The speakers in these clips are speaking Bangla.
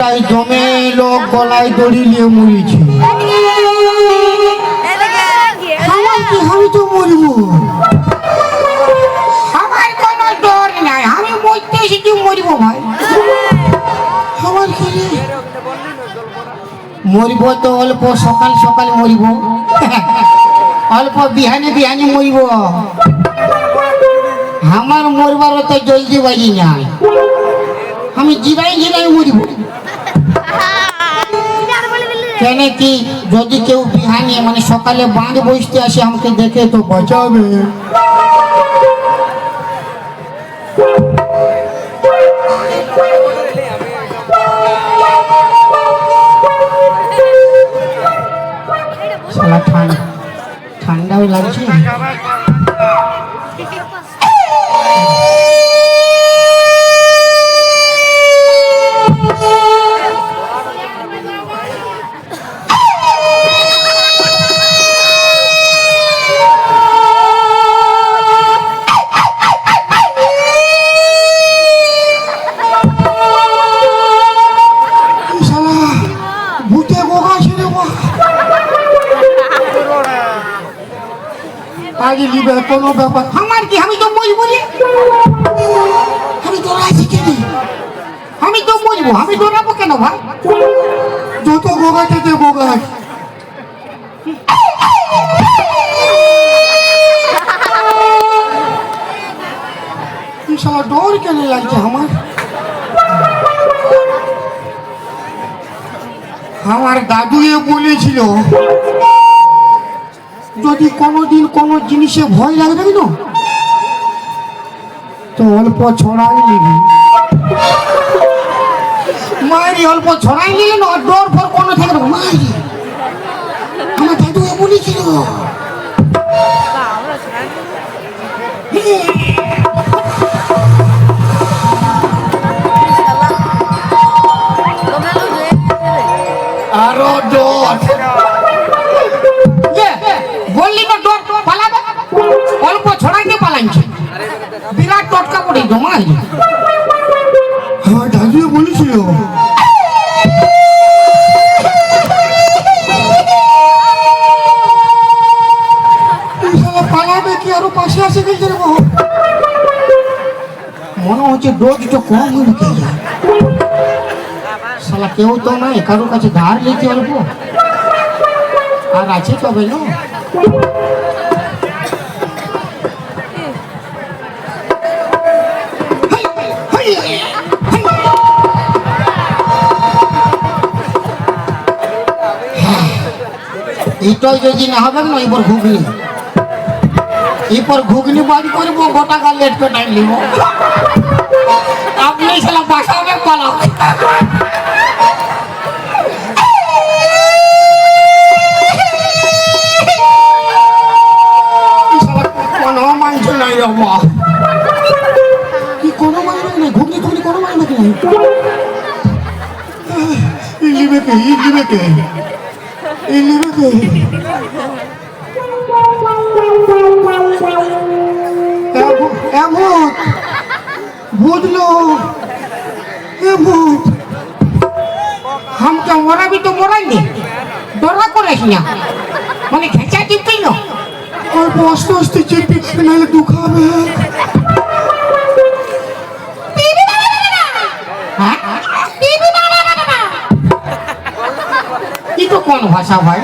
তাই জমে লোক গলায় দড়ি নিয়ে মরিছে। আমি তো মরবো। আমার কোনো ডর নাই আমি মরতে এসেছি মরবো ভাই। আমার কি মরিব তো অল্প সকাল সকাল মরিব। অল্প বিহানে বিহানে মরিব। আমার মরবার তো জলদি বাজি নাই। আমি জিরাই জিরাই মরিব। কেন কি যদি কেউ বিহানে মানে সকালে বাঁধ বসতে আসে আমাকে দেখে তো বাঁচাবে। ঠান্ডাও লাগছে। লাগছে আমার? আমার দাদু এ বলেছিল যদি কোনোদিন কোনো জিনিসে ভয় লাগবে না তো? অল্প ছড়াই নিবি। মায়েরি অল্প ছড়াই নিলে না ডোর ফর কোনো থাকবে না মায়েরি আমার দাদু এ বলেছিল। আরও নাই, কারোর কাছে ধার নিতে অল্প আর আছে তবে না এইটাই যদি না হবে, না, এবার ঘুগনি। এরপর ঘুগনি বাড়ি করব, গোটা গা লেট পেটাই নিব। আপনি শালা বাসাবে পালা 일리 베베 일리 베베 일리 베베 এমন বুঝলো এমন হামকা মরাবি তো মরাইনি। ডরা করিস না মানে খেঁচা চিপি না। অল্প আস্তে আস্তে চিপি, নাহলে দুঃখ হবে কোন ভাষা ভাই?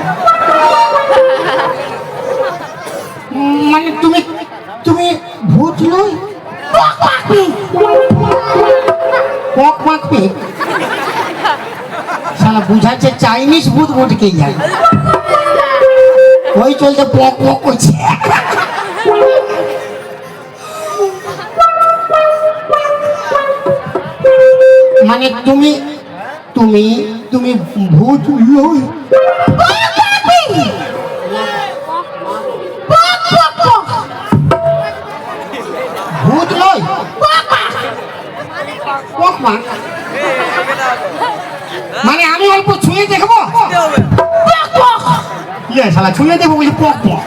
মানে তুমি তুমি ভূত নই পক মাখবি পক বুঝাচ্ছে চাইনিজ ভূত ভূতকে যায় ওই চলতে পক পক করছে। মানে তুমি তুমি তুমি ভূত লই ভূত মানে আমি অল্প ছুঁয়ে দেখব? ইয়ে শালা, ছুঁয়ে দেখব বলছি পক পক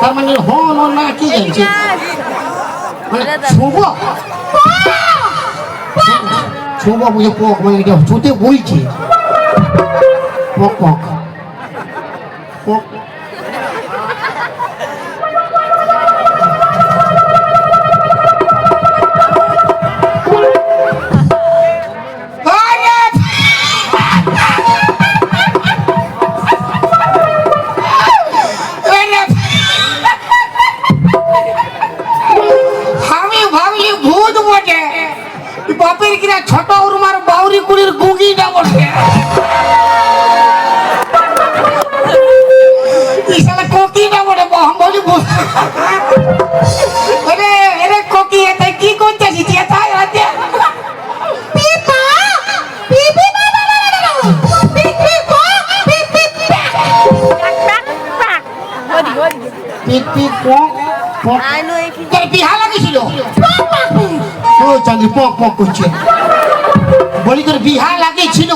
তার মানে হন না, কি মানে ছোবা বুঝে পক মানে এটা ছুতে বলছে পক পক পক আরে! আরে! আমি ভাবলি ভূত বটে বাপের কিনা ছোট উরমার বাউরি কুড়ির গুগিটা বটে ইসালা কোকিটা আরে আরে কোকি কি করতেছিস? পিপা পিপি পিপি পিপি পিপ পিপ। ও চাঁদি, পক পক করছে। বলি তোর বিহা লাগেছিল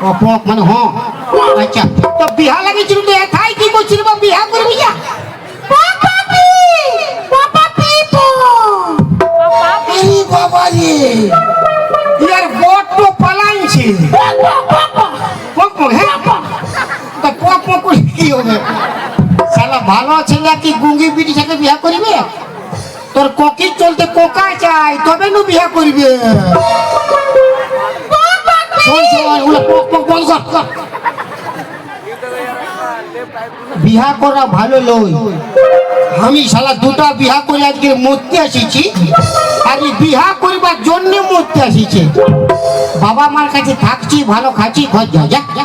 ও, পক মানে হ্যাঁ আচ্ছা তো বিহা লাগেছিল তো এথাই কি করছিল বা বিহা করবি যা? ইয়ার বড্ড পালাইছে। পক পক হ্যাঁ? তো পক পক কি হবে? শালা ভালো ছেলে কি গুঙ্গি বিটি সাথে বিয়া করিবে? তোর কোকি চলতে কোকা চাই, তবে নু বিয়া করিবে। বিহা করা ভালো লই। আমি শালা দুটা বিহা করে আজকে মরতে আসিছি। আর বিহা করিবার জন্য মরতে আসিছে। বাবা মার কাছে থাকছি, ভালো খাচ্ছি, ঘর যা যা।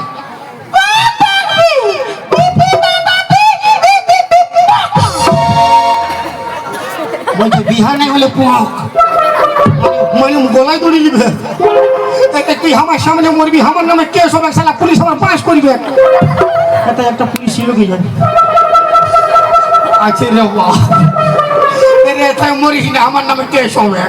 বলছে বিহা নাই হলে পোক। মানে গলায় দড়ি নিবে। তুই আমার সামনে মরবি, আমার নামে কে সব সালা পুলিশ আমার পাস করবে। এটা একটা পুলিশ ছিল কি জানি? আছে রে বাহ আমার নামে কে বিহা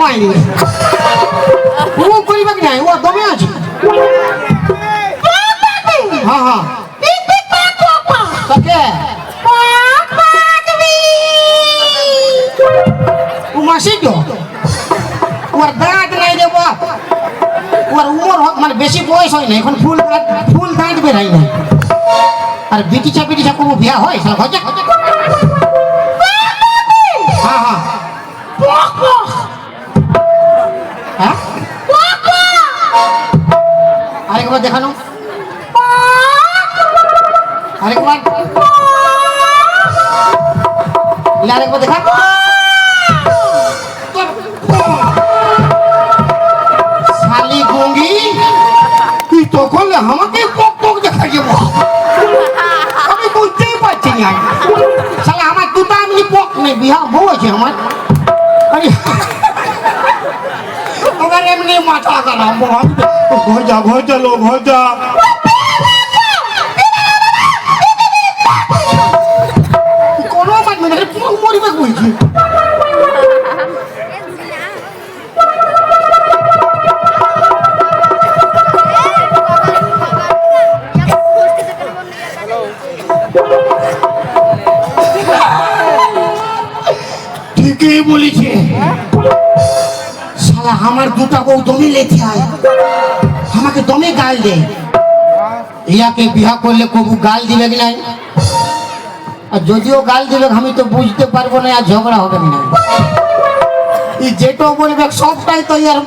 মাই ও করিবে কি নাই? ও দমে আছে? হ্যাঁ হ্যাঁ। কাকে? মাসি তো? ওর দাঁত নাই বাপ। ওর উমর মানে বেশি বয়স হয় না এখন ফুল ফুল দাঁত বেরাই না আর বিটিছা বিটিছা কোনো বিয়া হয়। হ্যাঁ বিহা বউ আছে আমার। আরে আমার এমনি মাথা খারাপ ঘর যা, ঘর চলো ঘর যা। কোনো মানবে না মরিবে বলছি বলেছে শালা, আমার দুটা বউ দমে লেতে আয়। আমাকে দমে গাল দে। ইয়াকে করলে কবু গাল দিবে কি নাই? আর যদিও গাল দিবে, আমি তো বুঝতে পারব না, আর ঝগড়া হবে না এই যেটা বলবে, সবটাই তো ইয়ার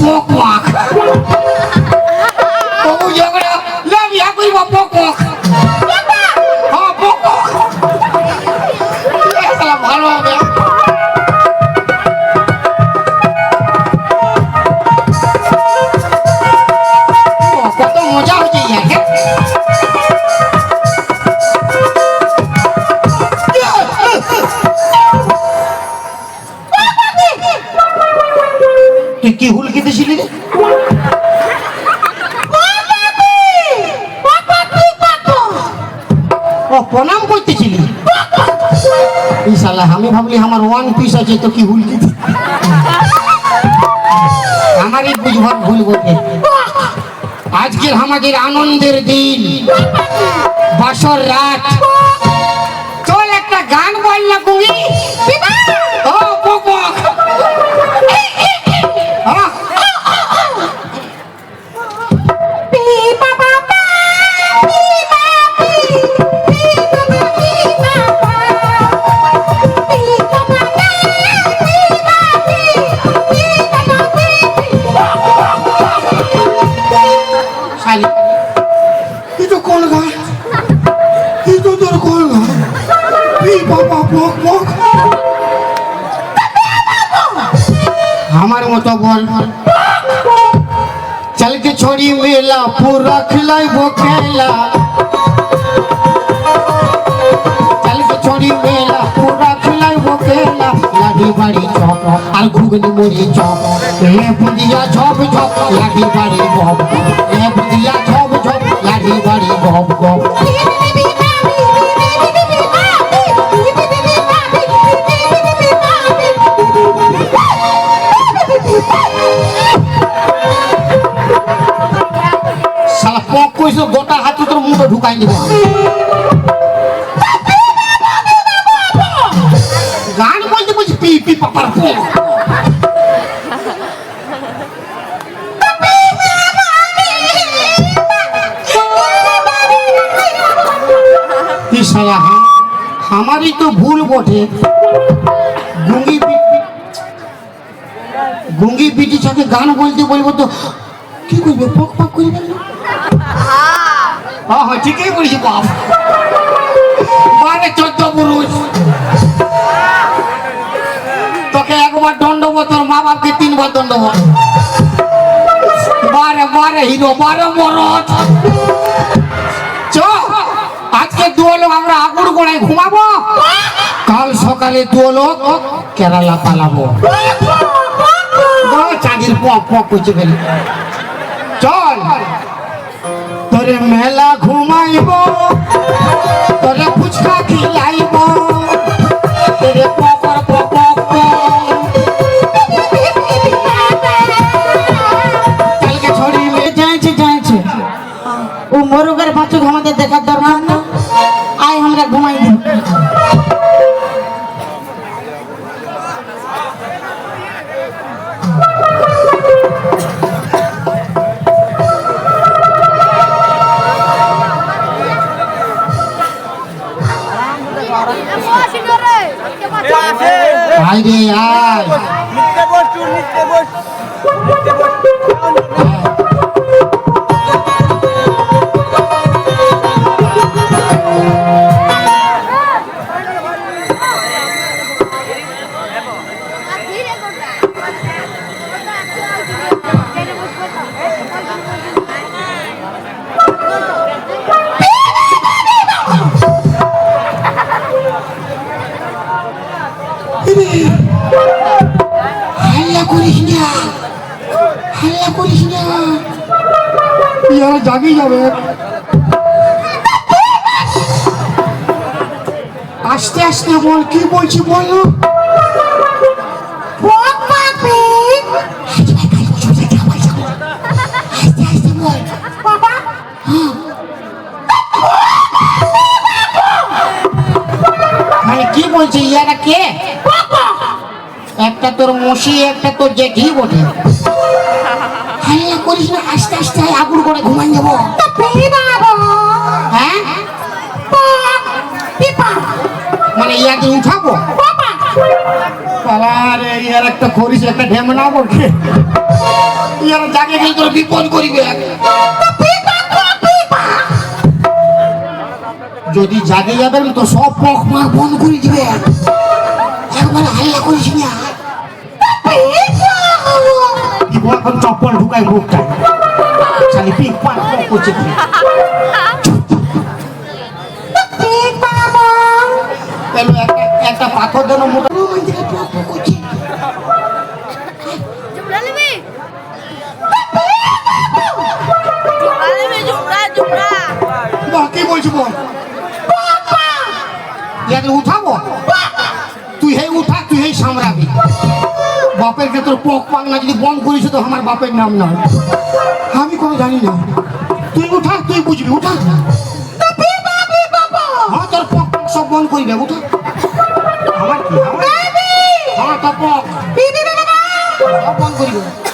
পক মাখ কবু ঝগড়া, লে বিয়া করিব পক মাখ কি হুলকি দিছিলি রে করতেছিলি? ইনশাল্লাহ আমি ভাবলি আমার ওয়ান পিস আছে, তো কি হুলকি আমারই বুঝবার ভুল বটে। আজকের আমাদের আনন্দের দিন। বাসর রাত। চল একটা গান বল না বাবা বক বক আমার মতো বল। চলকে ছড়ি মেলা, পুরা খেলাই বখেলা চলকে ছড়ি মেলা, পুরা খেলাই বখেলা লাগি বাড়ি চপ আর ঘুগনি মুড়ি চপ লে পুদিয়া ঝপ ঝপ লাগি বাড়ি বপ। লে পুদিয়া ঝপ ঝপ লাগি বাড়ি বপ বপ। মুখে ঢুকাই দিব গান বলতে বলছি, পি পাপার আমারই তো ভুল বটে। গুঙ্গি গুঙ্গি পিটি সাথে গান বলতে বলব তো, কি করবে? পক পক করবে না হ্যাঁ হ্যাঁ ঠিকই বলেছি, বাপ। বারে চোদ্দ পুরুষ। তোকে একবার দণ্ডব তোর মা বাপকে তিনবার দণ্ডব বারে বারে হিরো, বারে মরদ। চ, আজকে দুয়ালো আমরা আগুন গোড়ায় ঘুমাবো। কাল সকালে দুয়ালো কেরালা পালাবো। চাঁদির পক পক করছে ফেলে। তোরে মেলা ঘুমাইব তোরে ফুচকা খিলাইব। তোরে পকর পকক কালকে ছড়ি মে যাইছে যাইছে। ও মোরগের বাচ্চা আমাদের দেখার আয় রে আয়। কি বলছি বল মানে কি বলছে ইয়ারা কে? একটা তোর মশি একটা তোর জেঠি বটে। হাল্লা করিস না আস্তে আস্তে আগুন করে ঘুমাই যাব মানে ইয়াকে উঠাবো? আরে ইয়ার একটা করিস একটা ইয়ার জাগে গেলে তোর বিপদ করিবে যদি জাগে যাবেন তো সব পক মার বন্ধ করে দিবে একবার হাল্লা করিস না চপ্পল ঢুকাই মুখটা খালি পিক পাক করছে। একটা পাথর যেন মোটা কি বলছি বল? ইয়াদের উঠাবো তুই হেই উঠা তুই হেই সামরাবি। বাপের কে তোর পক পাংনা যদি বন্ধ করিস তো আমার বাপের নাম না। আমি কোনো জানি না। তুই উঠা তুই বুঝবি উঠা। হ্যাঁ তোর পক পক সব বন্ধ করিবে উঠা। আমার কি? আমার সব বন্ধ করিবে।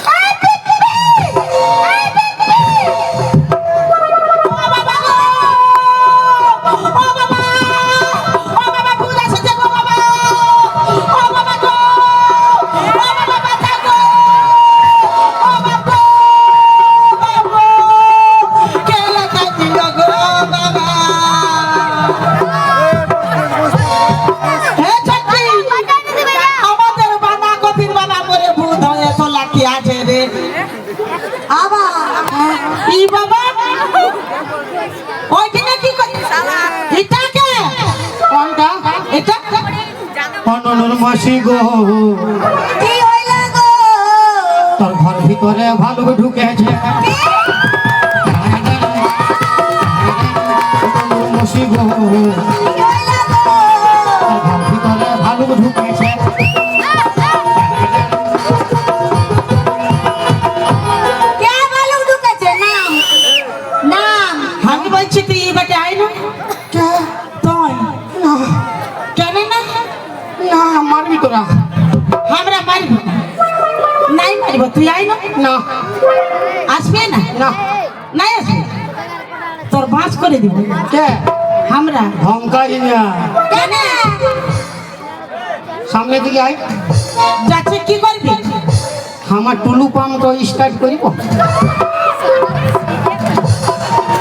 না সামনে দিকে আয়। যাচ্ছে কি করবি? আমার টুলু পাম্পটা স্টার্ট করিব।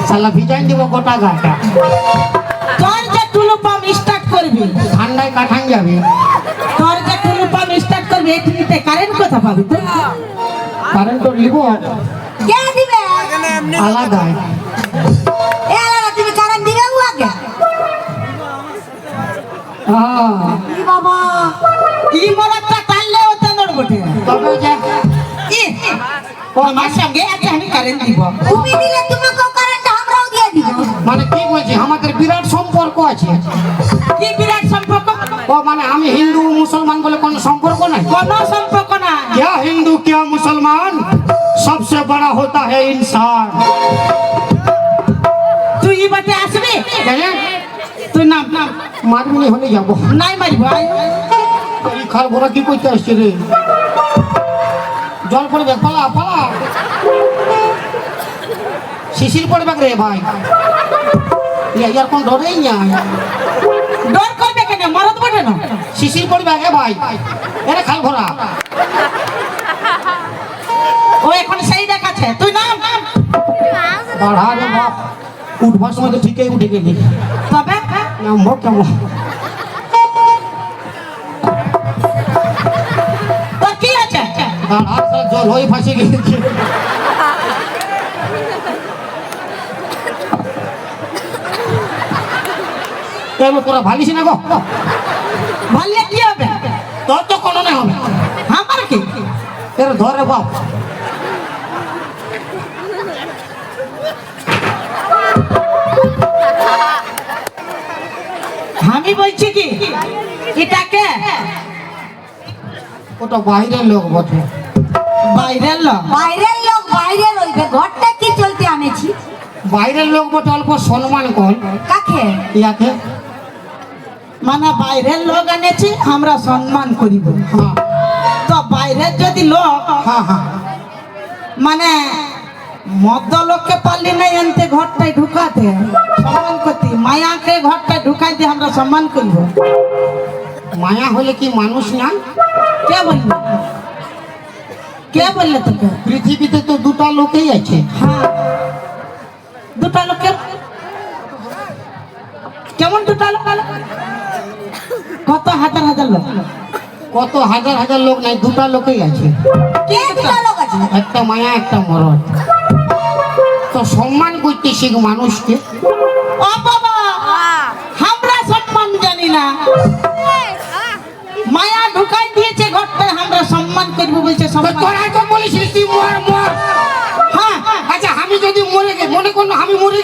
সালা ভিজাই দিব গোটা গাটা। তোর যে টুলু পাম্প স্টার্ট করবি? ঠান্ডায় কাঠান যাবে। তোর যে টুলু পাম্প স্টার্ট করবি এই টিভিতে কারেন্ট কথা পাবি তো। কারেন্ট লিব কে দিবে? আলাদা বাবা ই মরাটা টানলে ওতে নড় বটে তবে যে ই আমার সঙ্গে আছে আমি কারেন্ট দিব তুমি দিলে তোমাকেও কারেন্ট আমরাও দিয়ে দিব মানে কি বলছি আমাদের বিরাট সম্পর্ক আছে কি বিরাট সম্পর্ক ও মানে আমি হিন্দু মুসলমান বলে কোনো সম্পর্ক নাই কোনো সম্পর্ক না क्या हिंदू क्या मुसलमान सबसे बड़ा होता है इंसान তুই ই বাটে আসবি জানেন তুই নাম নাম মারমিনি হলে যাব। নাই মারিব এই খাল ভরা কি করতে আসছে রে? জল পড়বে পালা পালা। শিশির পড়বে রে ভাই। ইয়ার কোন ডরেই না। ডর করবে কেন? মরদ বটে না শিশির পড়বে রে ভাই। এরে খাল ভরা ও এখন সেই দেখাচ্ছে। তুই নাম নাম? বাড়া রে বাপ। উঠবার সময় তো ঠিকই উঠে গেলি। তবে কেমন তোর কি আছে জল হয়ে ফাঁসে গেছে এবার তোরা ভালিস না গো ভাললে কি হবে তোর তো কোনো না হবে আমার কি এর ধরে বাপ আমি বলছি কি? এটাকে ওটা বাইরের লোক বটে। বাইরের লোক? বাইরের লোক বাইরে রইবে ঘরটা কি চলতে আনেছি? বাইরের লোক বটে অল্প সম্মান কর। কাকে? ইয়াকে? মানে বাইরের লোক এনেছি আমরা সম্মান করিব। হ্যাঁ। তো বাইরের যদি লোক হ্যাঁ হ্যাঁ। মানে মদ্য লোককে পারলি নাই আনতে ঘরটায় ঢুকাতে সম্মান করতে। মায়াকে ঘরটায় ঢুকাইতে আমরা সম্মান করব। মায়া হলে কি মানুষ না? কে বললি? কে বললে তোকে? পৃথিবীতে তো দুটা লোকেই আছে। হ্যাঁ। দুটা লোক কেমন দুটা লোক? কত হাজার হাজার লোক? কত হাজার হাজার লোক নাই দুটা লোকেই আছে। কে দুটো লোক আছে? একটা মায়া একটা মরদ তো সম্মান করতে শিখ মানুষকে। আমরা সম্মান জানি না। মায়া ঢুকাই দিয়েছে ঘরটা আমরা সম্মান করব বলছে হ্যাঁ। আচ্ছা, মরে আমি মরে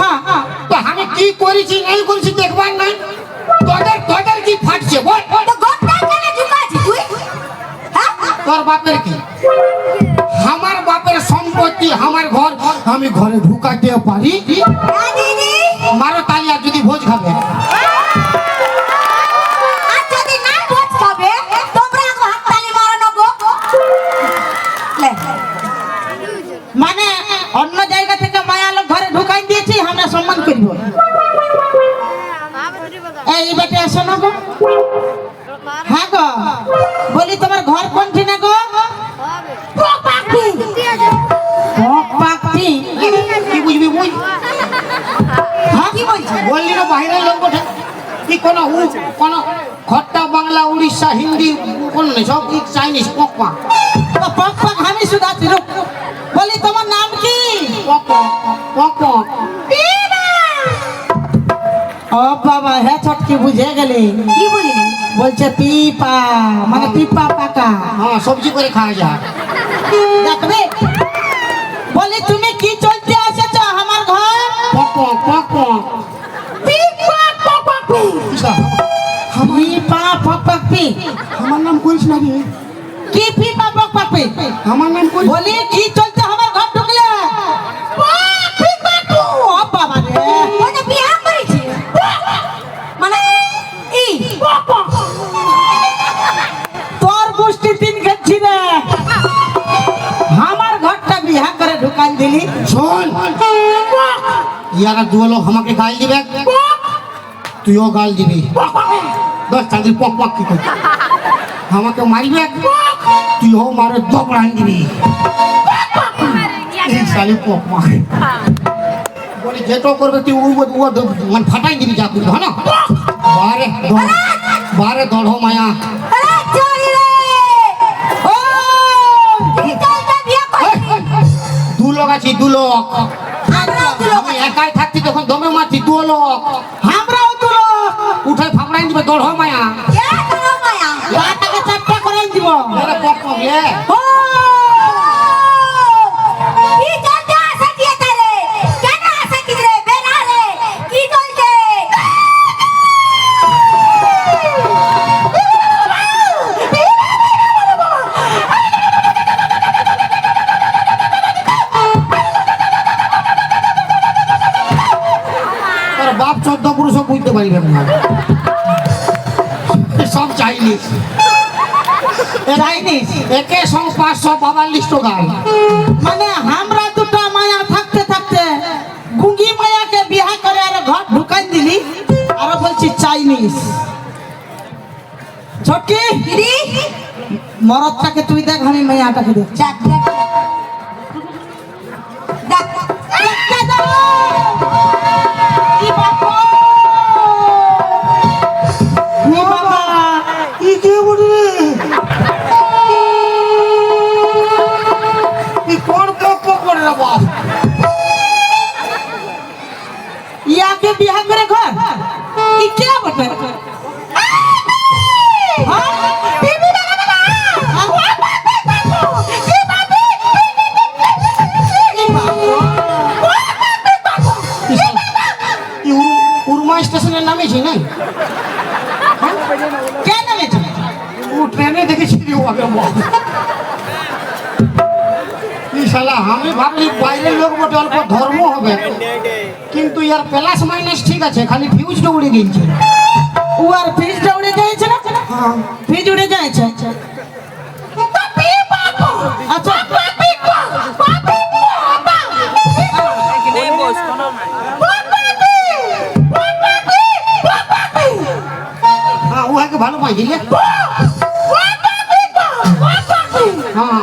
হ্যাঁ। তো আমি কি করেছি দেখবার কি ফাটছে বল। হ্যাঁ? আমার বাপের সম্পত্তি আমার ঘর। আমি ঘরে ঢুকাতে পারি সব চাইনিজ পকপা তো পক পক আমি শুধাচ্ছি রুক। বলি তোমার নাম কি? পক পক ও বাবা হ্যাঁ ছটকি বুঝে গেলে? কি বলিনি বলছে পিপা মানে পিপা পাকা। হ্যাঁ সবজি করে খাওয়া যায়। দেখবে বলি তুমি কি চলতে এসেছ আমার ঘর? পক পক পক পিপা পাকা পিপা পাকা পি। আমার নাম করিস না রে কি পিপা পাকা পি আমার নাম করিস বলি কি চলতে আমার ঘর ঢুকলে? ও বাবা রে। ওই যে করেছে। মানে ই। তোর গোষ্ঠী তিন খেয়েছি রে আমার ঘরটা বিহা করে ঢুকান দিলি। শোন। ইয়ারা দু লোক আমাকে গাল দিবে। তুইও গাল দিবি। দশ চাঁদের পক পক কি করবি আমাকে মারিবে তুইও মারে দবড়ান দিবি। এই শালি পক পক বলি যেটো করবে তুই ও মানে ফাটাই দিবি যা করবি হ্যাঁ না বারে দড় বারে দড় মায়া। দু লোক আছি দু লোক। আমরাও তো লোক আমি একাই থাকছি তখন দমে মারছি দু লোক। আমরাও তুলো উঠে ফাপড়াই দিবে দড় মায়া। আরে পক পক লে ও কি পাঁচশো বাবার মানে আমরা দুটো মায়া থাকতে থাকতে গুঙ্গি মায়াকে বিয়া করে আর ঘর ঢুকাই দিলি আর বলছি চাইনিস ছোটকি মরদটাকে তুই দেখ আমি মায়াটাকে দেখ। ভাবলি বাইরের লোক বটে অল্প ধর্ম হবে। কিন্তু ইয়ার প্লাস মাইনাস ঠিক আছে খালি ফিউজটা উড়ে গেছে ও আর ফ্রিজটা উড়ে যাচ্ছে না? ফ্রিজ উড়ে যাচ্ছে আচ্ছা। নেই বস কোনো নাই হ্যাঁ ওকে ভালো পাই দিলে হ্যাঁ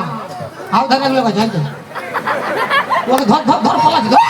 আও ধরে লোক আছে ওকে ধর ধর ধর পালাচ্ছি